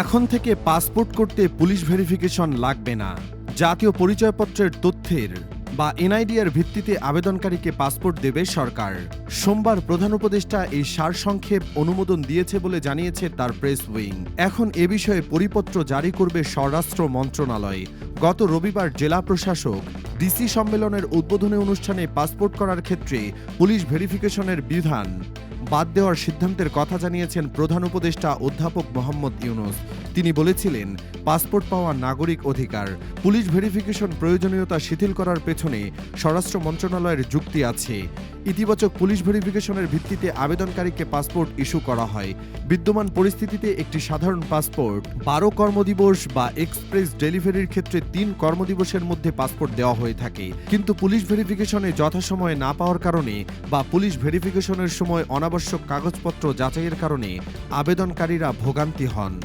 এখন থেকে পাসপোর্ট করতে পুলিশ ভেরিফিকেশন লাগবে না। জাতীয় পরিচয়পত্রের তথ্যের বা এনআইডিআর ভিত্তিতে আবেদনকারীকে পাসপোর্ট দেবে সরকার। সোমবার প্রধান উপদেষ্টা এই সারসংক্ষেপ অনুমোদন দিয়েছে বলে জানিয়েছে তার প্রেস উইং। এখন এ বিষয়ে পরিপত্র জারি করবে স্বরাষ্ট্র মন্ত্রণালয়। গত রবিবার জেলা প্রশাসক ডিসি সম্মেলনের উদ্বোধনী অনুষ্ঠানে পাসপোর্ট করার ক্ষেত্রে পুলিশ ভেরিফিকেশনের বিধান বাদ দেওয়ার সিদ্ধান্তের কথা জানিয়েছেন প্রধান উপদেষ্টা অধ্যাপক মোহাম্মদ ইউনুস। তিনি বলেছিলেন, পাসপোর্ট পাওয়া নাগরিক অধিকার। পুলিশ ভেরিফিকেশন প্রয়োজনীয়তা শিথিল করার পেছনে স্বরাষ্ট্র মন্ত্রণালয়ের যুক্তি আছে। ইতিবাচক পুলিশ ভেরিফিকেশনের ভিত্তিতে আবেদনকারীকে পাসপোর্ট ইস্যু করা হয়। বিদ্যমান পরিস্থিতিতে একটি সাধারণ পাসপোর্ট, বারো কর্মদিবস বা এক্সপ্রেস ডেলিভারির ক্ষেত্রে তিন কর্মদিবসের মধ্যে পাসপোর্ট দেওয়া হয়ে থাকে। কিন্তু পুলিশ ভেরিফিকেশনে যথাসময়ে না পাওয়ার কারণে বা পুলিশ ভেরিফিকেশনের সময় অনাবশ্যক কাগজপত্র যাচাইয়ের কারণে আবেদনকারীরা ভোগান্তি হন।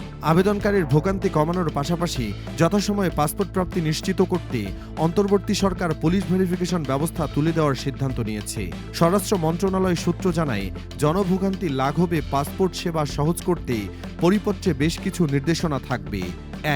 আবেদনকারীর ভোগান্তি কমানোর পাশাপাশি যথাসময়ে পাসপোর্ট প্রাপ্তি নিশ্চিত করতে অন্তর্বর্তী সরকার পুলিশ ভেরিফিকেশন ব্যবস্থা তুলে দেওয়ার সিদ্ধান্ত নিয়েছে। স্বরাষ্ট্র মন্ত্রণালয় সূত্র জানায়, জনভোগান্তি লাঘবে পাসপোর্ট সেবা সহজ করতে পরিপত্রে বেশ কিছু নির্দেশনা থাকবে।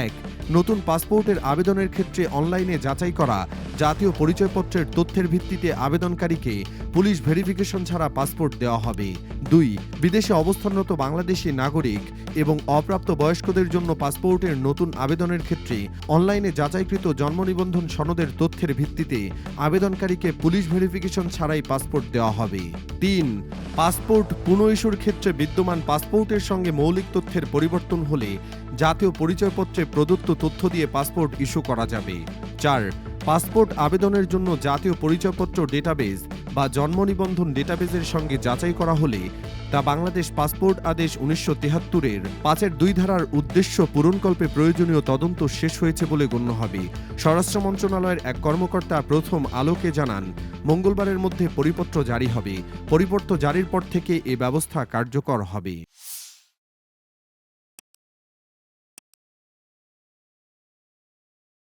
এক, নতুন পাসপোর্টের আবেদনের ক্ষেত্রে অনলাইনে যাচাই করা, জাতীয় পরিচয়পত্রের তথ্যের ভিত্তিতে আবেদনকারীকে পুলিশ ভেরিফিকেশন ছাড়া পাসপোর্ট দেওয়া হবে। দুই, বিদেশে অবস্থানরত বাংলাদেশি নাগরিক এবং অপ্রাপ্ত বয়স্কদের জন্য পাসপোর্টের নতুন আবেদনের ক্ষেত্রে অনলাইনে যাচাইকৃত জন্ম নিবন্ধন সনদের তথ্যের ভিত্তিতে আবেদনকারীকে পুলিশ ভেরিফিকেশন ছাড়াই পাসপোর্ট দেওয়া হবে। তিন, পাসপোর্ট পুনঃ ইস্যুর ক্ষেত্রে বিদ্যমান পাসপোর্টের সঙ্গে মৌলিক তথ্যের পরিবর্তন হলে জাতীয় পরিচয়পত্রে প্রদত্ত তথ্য দিয়ে পাসপোর্ট ইস্যু করা যাবে। চার, পাসপোর্ট আবেদনের জন্য জাতীয় পরিচয়পত্র ডেটাবেজ বা জন্ম নিবন্ধন ডেটাবেজের সঙ্গে যাচাই করা হলে তা বাংলাদেশ পাসপোর্ট আদেশ উনিশশো তেহাত্তরের পাঁচের দুই ধারার উদ্দেশ্য পূরণকল্পে প্রয়োজনীয় তদন্ত শেষ হয়েছে বলে গণ্য হবে। স্বরাষ্ট্র মন্ত্রণালয়ের এক কর্মকর্তা প্রথম আলোকে জানান, মঙ্গলবারের মধ্যে পরিপত্র জারি হবে। পরিপত্র জারির পর থেকে এ ব্যবস্থা কার্যকর হবে।